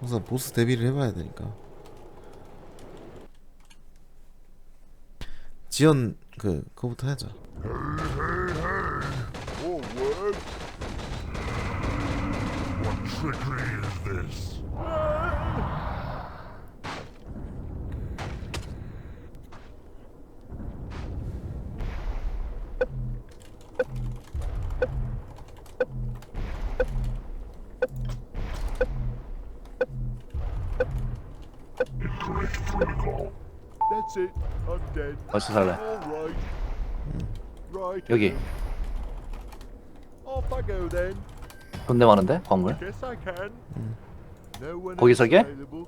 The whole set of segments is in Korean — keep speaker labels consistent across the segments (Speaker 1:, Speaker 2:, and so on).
Speaker 1: 항상 보스 대비를 해봐야 되니까. 지연 그 그거부터 하자.
Speaker 2: Forward. What? Trickery
Speaker 3: That's it. I'm dead.
Speaker 4: 어디서 살래?
Speaker 3: Right. Right.
Speaker 4: 여기
Speaker 3: Off I go then.
Speaker 4: 돈내 많은데? 광물?
Speaker 3: Guess I can. No one
Speaker 4: 거기
Speaker 3: available.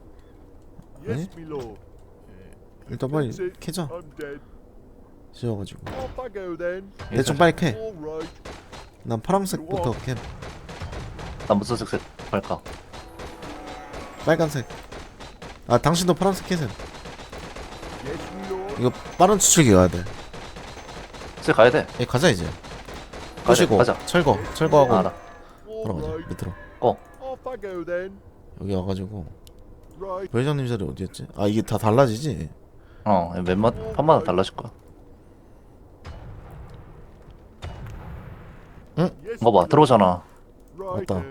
Speaker 3: Yes, me lord.
Speaker 1: 일단 빨리
Speaker 3: That's it.
Speaker 1: 캐자
Speaker 3: I'm dead.
Speaker 1: 지어가지고
Speaker 3: Off I go then.
Speaker 1: 대충 빨리 캐
Speaker 3: All right.
Speaker 1: 난 파란색부터
Speaker 4: 캐난 무슨 색색 할까?
Speaker 1: 빨간색 아 당신도 파란색 캐세요
Speaker 3: lord.
Speaker 1: 이거 빠른 추출기 가야
Speaker 4: 돼색 가야 돼.
Speaker 1: 예, 가자 이제
Speaker 4: 가자,
Speaker 1: 끄시고
Speaker 4: 가자.
Speaker 1: 철거 철거하고
Speaker 4: 알아.
Speaker 3: All
Speaker 1: 들어가자
Speaker 3: right.
Speaker 1: 밑으로
Speaker 4: 어.
Speaker 1: 여기 와가지고. 부회장님 자리 어디였지? 아 이게 다 달라지지?
Speaker 4: 어, 웬만 판마다 달라질 거야.
Speaker 3: Yes,
Speaker 4: 이거 봐, 들어오잖아.
Speaker 1: 맞다.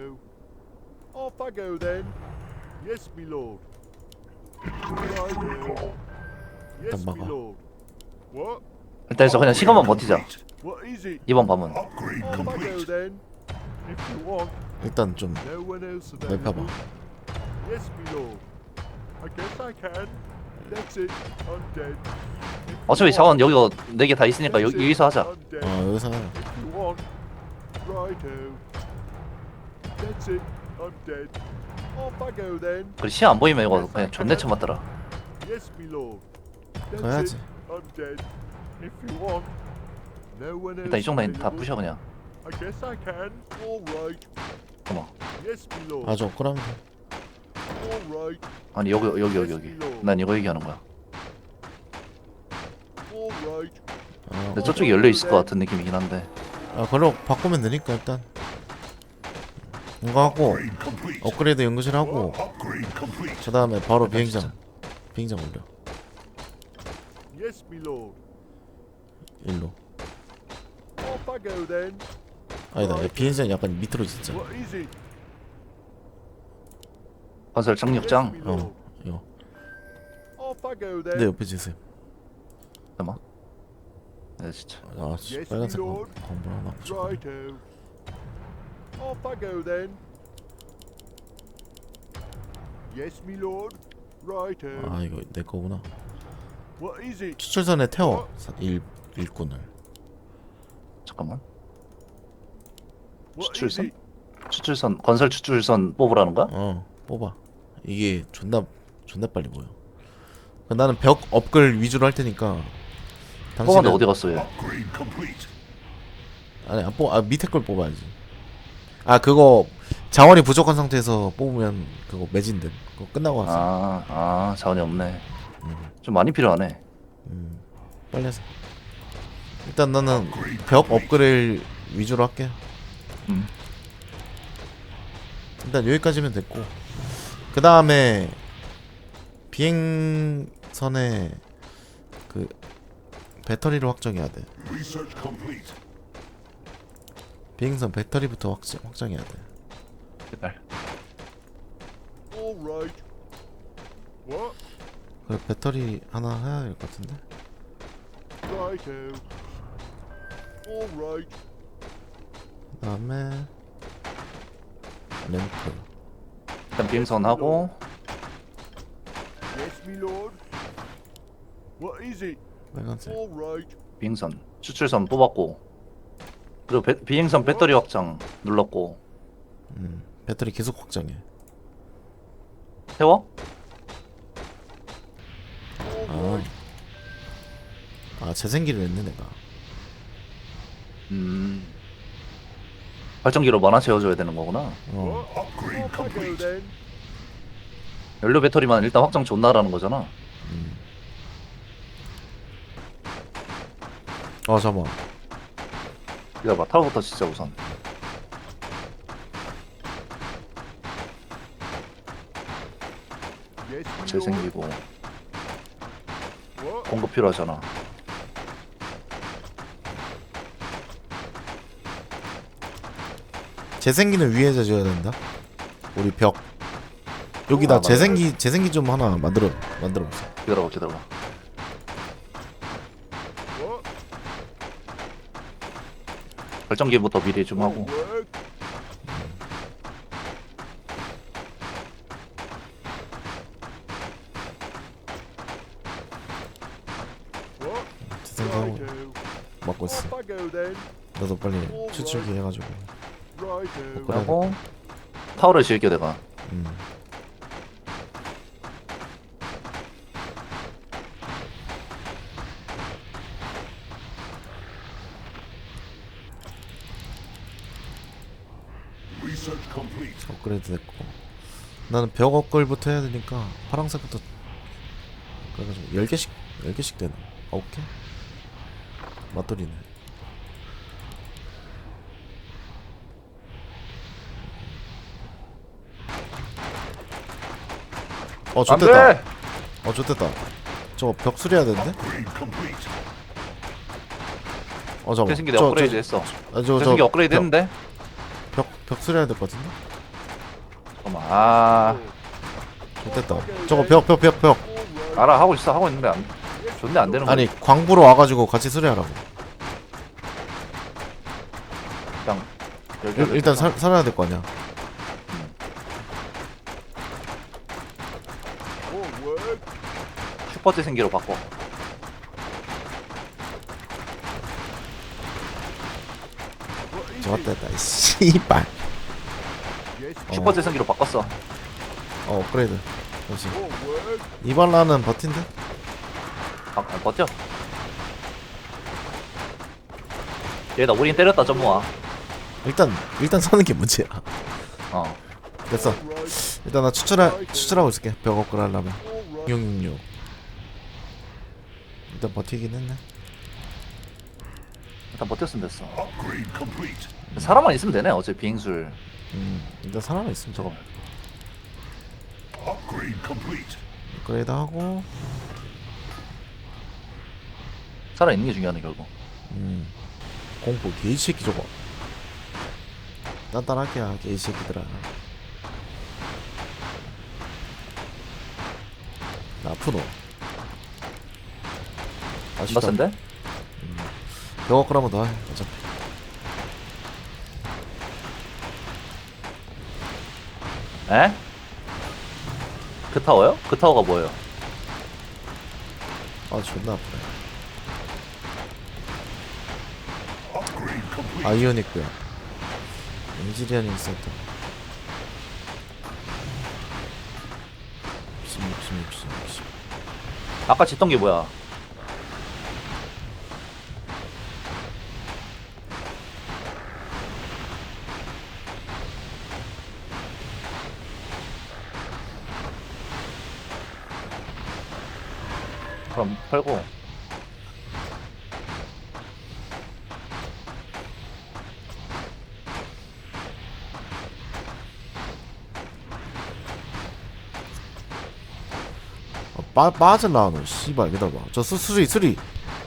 Speaker 1: 일단 막아.
Speaker 4: 일단 해서 그냥 시간만 버티자. 이번 밤은.
Speaker 1: 일단 좀 넓혀봐
Speaker 4: 어차피. 자원 여기가 네개 다 있으니까
Speaker 3: That's
Speaker 4: 여,
Speaker 3: it.
Speaker 4: 여기서 하자.
Speaker 1: 어 여기서
Speaker 3: you I'm dead. Off I go then.
Speaker 4: 그래 시야 안 보이면 이거 그냥 존내 쳐맞더라.
Speaker 3: Yes, me lord. That's
Speaker 1: 가야지
Speaker 3: it. I'm dead. If you want. No one else
Speaker 4: 일단 이쪽 라인 다
Speaker 3: available.
Speaker 4: 부셔 그냥.
Speaker 3: I guess I can. All right.
Speaker 4: 고마.
Speaker 3: Yes, me lord.
Speaker 1: 아주 억울합니다
Speaker 3: All right.
Speaker 4: 아니 여기 여기 여기 여기. 난 이거 얘기하는 거야.
Speaker 3: All right.
Speaker 1: 아,
Speaker 4: 근데 저쪽에 열려 있을 것 같은 느낌이긴 한데.
Speaker 1: 아 걸로 바꾸면 되니까 일단 이거 하고. 업그레이드 연구실 하고. 그 다음에 바로 비행장 비행장 올려. 일로. 아니다 비행장 약간 밑으로 진짜?
Speaker 4: 건설 착륙장.
Speaker 1: 어 이거 내. 옆에 지세요
Speaker 4: 잠깐만. 네 진짜.
Speaker 1: 아 씨, 빨간색
Speaker 3: lord.
Speaker 1: 광물 하나 붙여.
Speaker 3: Off I go then. Yes, me lord. Righto.
Speaker 1: 아 이거 내 거구나
Speaker 3: What is it?
Speaker 1: 추출선에 태워 사- 일, 일꾼을
Speaker 4: 잠깐만.
Speaker 3: What is
Speaker 4: 추출선?
Speaker 3: it?
Speaker 4: 추출선 건설 추출선 뽑으라는 거야?
Speaker 1: 어 뽑아 이게 존나 존나 빨리 보여 그 나는 벽 업글 위주로 할 테니까
Speaker 4: 뽑았는데
Speaker 1: 당신은
Speaker 4: 어디 갔어 얘?
Speaker 2: Upgrade complete.
Speaker 1: 아니 안 뽑, 아 밑에 걸 뽑아야지 아 그거 자원이 부족한 상태에서 뽑으면 그거 매진됨 그거 끝나고 와서
Speaker 4: 아, 아 자원이 없네. 좀 많이 필요하네.
Speaker 1: 빨리 해서 일단 나는 벽 업그레이드 위주로 할게
Speaker 4: 음.
Speaker 1: 일단 여기까지면 됐고 그 다음에 비행선에 그 배터리를 확정해야 돼
Speaker 2: Research complete.
Speaker 1: 비행선 배터리부터 확정, 확정해야 돼
Speaker 4: 제발.
Speaker 3: All right. What?
Speaker 1: 그 배터리 하나 해야 될 것 같은데
Speaker 3: Righto. All right.
Speaker 1: 그 다음에 램프
Speaker 4: 일단 비행선 하고
Speaker 3: Yes, me lord. What is it?
Speaker 1: 빨간색
Speaker 3: All right.
Speaker 4: 비행선 추출선 뽑았고 그리고 배, 비행선 배터리 확장 눌렀고
Speaker 1: 음, 배터리 계속 확장해?
Speaker 3: All
Speaker 1: 아. 아 재생기를 했네 내가
Speaker 4: 음 발전기로 많아 채워줘야 되는 거구나.
Speaker 1: 어?
Speaker 2: Upgrade complete.
Speaker 4: 연료 배터리만 일단 확장 존나라는 거잖아.
Speaker 1: 아 잠깐만
Speaker 4: 기다려봐 타워부터 진짜 우선.
Speaker 3: Yes, my
Speaker 4: 제
Speaker 3: lord.
Speaker 4: 생기고
Speaker 3: What?
Speaker 4: 공급 필요하잖아.
Speaker 1: 재생기는 위에서 지어야 된다. 우리 벽 여기다
Speaker 4: 아, 맞아.
Speaker 1: 재생기 재생기 좀 하나 만들어 만들어 보세요.
Speaker 4: 기다려봐 기다려봐.
Speaker 3: What?
Speaker 4: 발전기부터 미리 좀 하고.
Speaker 3: Righto.
Speaker 1: 막고 있어. 나도 빨리 추출기 해가지고. 그래.
Speaker 4: 하고 타워를 지을게 내가.
Speaker 1: 음.
Speaker 2: Research complete.
Speaker 1: 업그레이드 됐고. 나는 벽 업글부터 해야 되니까 파란색부터 그래가지고 10개씩 10개씩 되나? 9개? 맞돌이네. 어, 좋됐다.
Speaker 4: 안돼.
Speaker 1: 어, 좋됐다. 저거 벽 수리해야 되는데?
Speaker 2: Upgrade complete.
Speaker 1: 어, 잠깐.
Speaker 4: 재생기 내가 업그레이드 했어.
Speaker 1: 아, 저, 저,
Speaker 4: 재생기 업그레이드
Speaker 1: 벽,
Speaker 4: 했는데.
Speaker 1: 벽, 벽 수리해야 될 것 같은데?
Speaker 4: 잠깐만. 아
Speaker 1: 좋됐다. 저거 벽, 벽, 벽, 벽.
Speaker 4: 알아 하고 있어 하고 있는데 안. 좋네 안 되는 거.
Speaker 1: 아니, 광부로 와가지고 같이 수리하라고.
Speaker 4: 그냥
Speaker 1: 일, 일단 살, 살아야 될 거 아니야.
Speaker 3: All work.
Speaker 4: 슈퍼 재생기로 바꿔.
Speaker 3: What is
Speaker 1: 좋았다,
Speaker 3: it?
Speaker 1: 다 씨발.
Speaker 3: Yes,
Speaker 4: 슈퍼 재생기로 바꿨어.
Speaker 1: 어, 업그레이드. 역시. 이발라는 버틴데?
Speaker 4: 아, 아, 버텨. 얘나 우린 때렸다 점모아.
Speaker 1: 일단, 일단 사는 게 문제야.
Speaker 4: 어.
Speaker 1: 됐어. 일단 나 추출하, 추출하고 있을게. 벽 업그레이드 하려면.
Speaker 3: All right.
Speaker 1: 666. 일단 버티긴 했네.
Speaker 4: 일단 버텼으면 됐어.
Speaker 2: Upgrade complete.
Speaker 4: 사람만 있으면 되네. 어제 비행술
Speaker 1: 음, 일단 사람은 있으면
Speaker 4: 저거.
Speaker 1: 업그레이드 하고,
Speaker 4: 살아 있는 게 중요하네 결국.
Speaker 1: 음. 공포, 개이 새끼 저거. 단단하게 야, 개이 새끼들아. 나 아프노. 아쉽다.
Speaker 4: 맞센데?
Speaker 1: 벽 업그레이드 한번 더 해, 어차피.
Speaker 4: 에? 그 타워요? 그 타워가 뭐예요?
Speaker 1: 아, 존나 아프네. 아이오닉구야. 센터. 60, 60, 60, 60.
Speaker 4: 아까 짓던 게 뭐야? 그럼 팔고
Speaker 1: 아, 빠, 빠질라, 너. 씨발, 기다려봐. 저 수, 수리, 수리.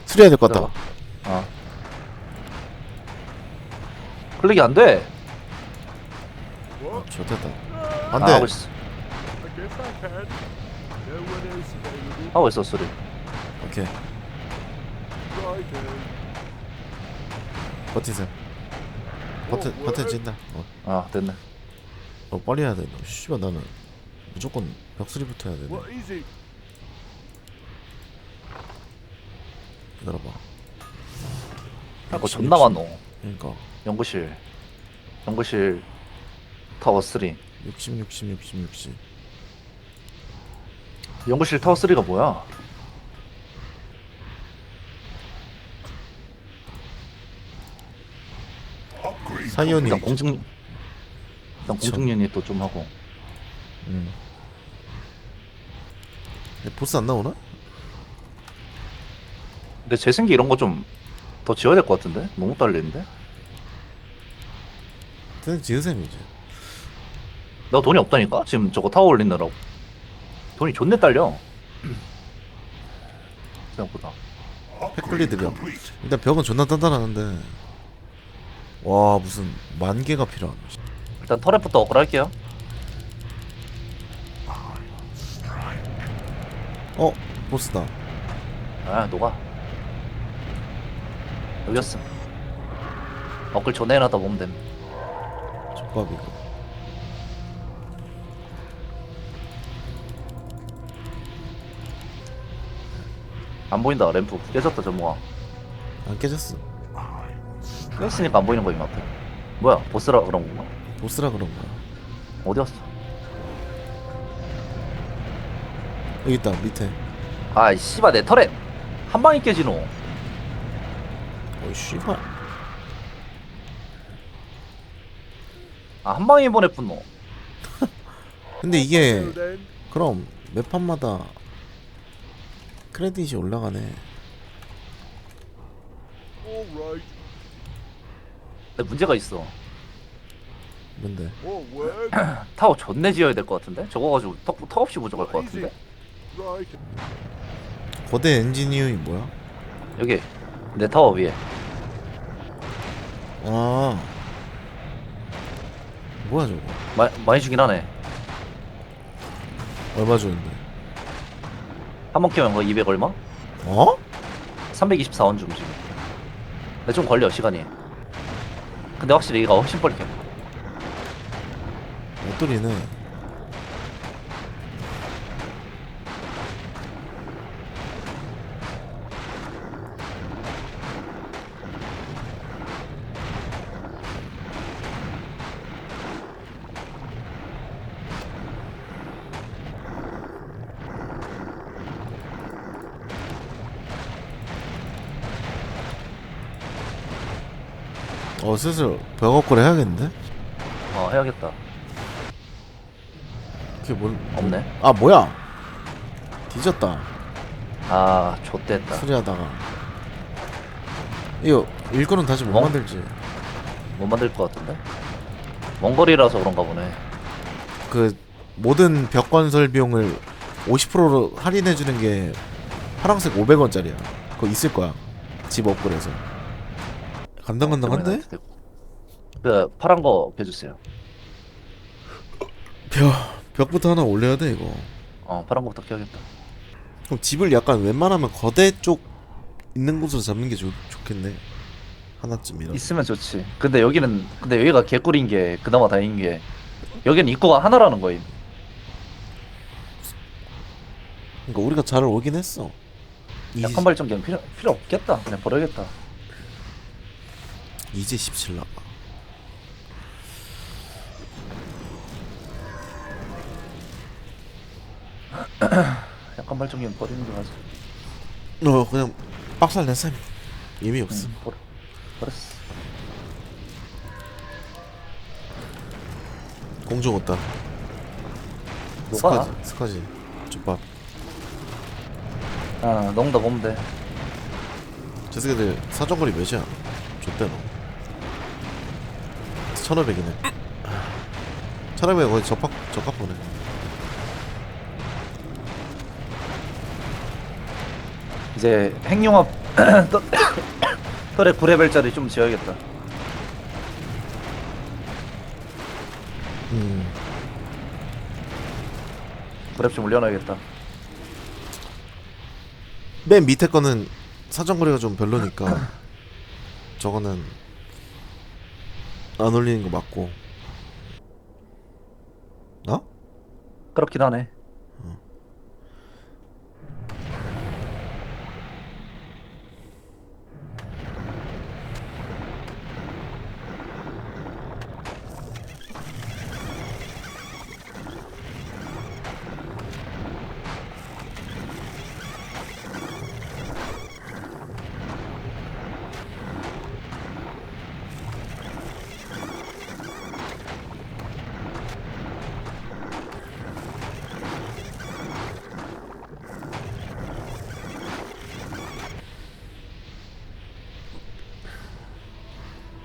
Speaker 1: 수리해야 될 것 같다.
Speaker 4: 어 클릭이 안 돼.
Speaker 3: What?
Speaker 1: 좋됐다.
Speaker 4: 아,
Speaker 1: 안
Speaker 4: 하고
Speaker 1: 돼.
Speaker 4: 있어. 하고 있어 소리.
Speaker 1: 오케이.
Speaker 3: Righto.
Speaker 1: 버티세요. 버텨, 버텨진다. 어,
Speaker 4: 아 됐네.
Speaker 1: 어, 빨리 해야 돼. 너. 씨발, 나는 무조건 벽수리부터 해야 되네.
Speaker 3: What is it?
Speaker 1: 기다려봐.
Speaker 4: 아거 존나 많노.
Speaker 1: 그니까.
Speaker 4: 연구실. 연구실 타워 3.
Speaker 1: 60, 60, 60, 60.
Speaker 4: 연구실 타워 3가 뭐야?
Speaker 2: Upgrade
Speaker 1: 사이오닉.
Speaker 4: 일단 공중 일단 공중 유닛도 좀 하고.
Speaker 1: 음. 에, 보스 안 나오나?
Speaker 4: 근데 재생기 이런 거 좀 더 지어야 될 것 같은데? 너무 딸리는데?
Speaker 1: 그냥 지으셈 이제.
Speaker 4: 나 돈이 없다니까? 지금 저거 타워 올리느라고. 돈이 존내 딸려. 생각보다.
Speaker 1: 팩블리드 벽. 일단 벽은 존나 단단하는데 와 무슨 만 개가 필요하네
Speaker 4: 일단 터렛부터 업글 할게요.
Speaker 1: 어? 보스다
Speaker 4: 아 녹아. 여기였어. 업글 존내 해놨다 보면 됨.
Speaker 1: 족밥이고
Speaker 4: 안 보인다 램프 깨졌다 전모가.
Speaker 1: 안 깨졌어
Speaker 4: 깼으니까 안 보이는 거임 앞에. 뭐야 보스라 그런 건가?
Speaker 1: 보스라 그런 거야
Speaker 4: 어디 갔어?
Speaker 1: 여기 있다 밑에
Speaker 4: 아이 씨발 내 터렛 한 방에 깨지노.
Speaker 1: 어이 씨발
Speaker 4: 아한 방에 보냈뿐노.
Speaker 1: 근데 이게 그럼 몇 판마다 크레딧이 올라가네.
Speaker 4: 근데 문제가 있어.
Speaker 1: 뭔데
Speaker 3: word.
Speaker 4: 타워 존내 지어야 될 것 같은데? 저거 가지고 턱, 턱 없이 부족할 것. 같은데?
Speaker 3: Right.
Speaker 1: 거대 엔지니어이 뭐야?
Speaker 4: 여기 내 타워 위에
Speaker 1: 아 뭐야 저거
Speaker 4: 마, 많이 주긴 하네
Speaker 1: 얼마 주는데
Speaker 4: 한 번 키우면 거200 얼마?
Speaker 1: 어?
Speaker 4: 324원 줌 지금 근데 좀 걸려 시간이 근데 확실히 얘가 훨씬 켜
Speaker 1: 옷돌이네 어 슬슬 벽 업그레 해야겠는데?
Speaker 4: 어 해야겠다.
Speaker 1: 그게 뭘
Speaker 4: 없네?
Speaker 1: 아 뭐야? 뒤졌다.
Speaker 4: 아 좆됐다.
Speaker 1: 수리하다가. 이거 일거는 다시 못
Speaker 4: 어?
Speaker 1: 만들지.
Speaker 4: 못 만들 것 같은데? 먼 거리라서 그런가 보네.
Speaker 1: 그 모든 벽 건설 비용을 50%로 할인해 주는 게 파랑색 500원짜리야. 그거 있을 거야. 집 업그레에서 간당간당한데?
Speaker 4: 그 파란 거 펴주세요.
Speaker 1: 벽 벽부터 하나 올려야 돼 이거.
Speaker 4: 어 파란 거부터 켜야겠다.
Speaker 1: 그럼 집을 약간 웬만하면 거대 쪽 있는 곳으로 잡는 게 좋, 좋겠네. 하나쯤이라
Speaker 4: 있으면 좋지. 근데 여기는 근데 여기가 개꿀인 게 그나마 다행인 게 여기는 입구가 하나라는 거임.
Speaker 1: 그러니까 우리가 잘 오긴 했어.
Speaker 4: 약한 발전기는 필요, 필요 없겠다. 그냥 버려야겠다
Speaker 1: 이제 17 나가
Speaker 4: 약한 발전기는 버리는 게 맞아
Speaker 1: 어. 그냥 빡살 냈어. 의미 없어
Speaker 4: 응, 버려 버렸어.
Speaker 1: 공중 없다.
Speaker 4: 녹아?
Speaker 1: 스카지 스카지. 족밥.
Speaker 4: 아 농다 보면 돼
Speaker 1: 저 새끼들 사정거리 몇이야? 좆대 너 1500이네. 1500 거의 적합 적합 보네.
Speaker 4: 이제 핵융합 떠- 털에 9레벨짜리 좀 지어야겠다.
Speaker 1: 음.
Speaker 4: 9렙 좀 올려놔야겠다.
Speaker 1: 맨 밑에 거는 사정거리가 좀 별로니까 저거는 안 올리는 거 맞고 어?
Speaker 4: 그렇긴 하네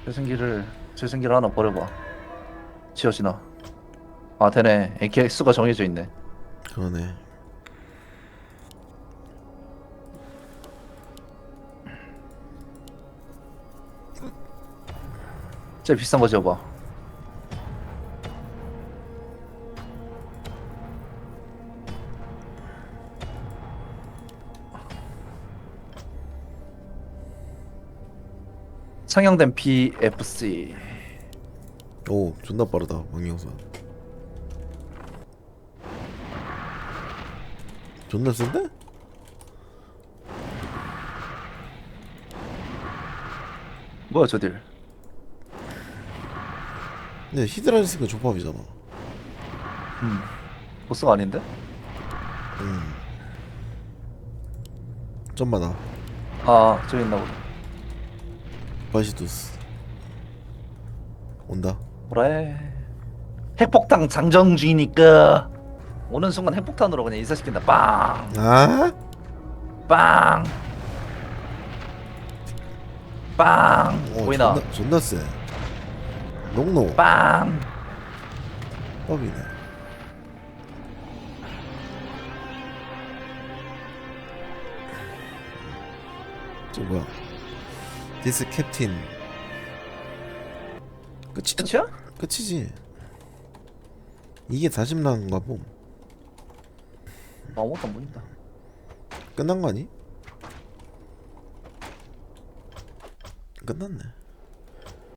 Speaker 4: 재생기를 재생기를 하나 버려봐. 지어지나. 아 되네. AKX가 정해져 있네.
Speaker 1: 그러네.
Speaker 4: 제일 비싼 거 지어봐. 상향된 PFC.
Speaker 1: 오 존나 빠르다 방영선 존나 센데?
Speaker 4: 뭐야 저딜?
Speaker 1: 근데 히드라리스가 조합이잖아
Speaker 4: 보스가 아닌데?
Speaker 1: 좀 많아
Speaker 4: 아 저기 있나 보다.
Speaker 1: 바시두스 온다
Speaker 4: 뭐래? 핵폭탄 장정 중이니까 오는 순간 핵폭탄으로 그냥 인사시킨다. 빵,
Speaker 1: 아?
Speaker 4: 빵, 빵.
Speaker 1: 어,
Speaker 4: 보이나?
Speaker 1: 존나, 존나 쎄 농노
Speaker 4: 빵.
Speaker 1: 뻑이네 저 뭐야 디스 캡틴 끝이다
Speaker 4: 끝이야?
Speaker 1: 끝이지 이게 40랑인가 봄
Speaker 4: 아무것도 안 보인다.
Speaker 1: 끝난 거 아니? 끝났네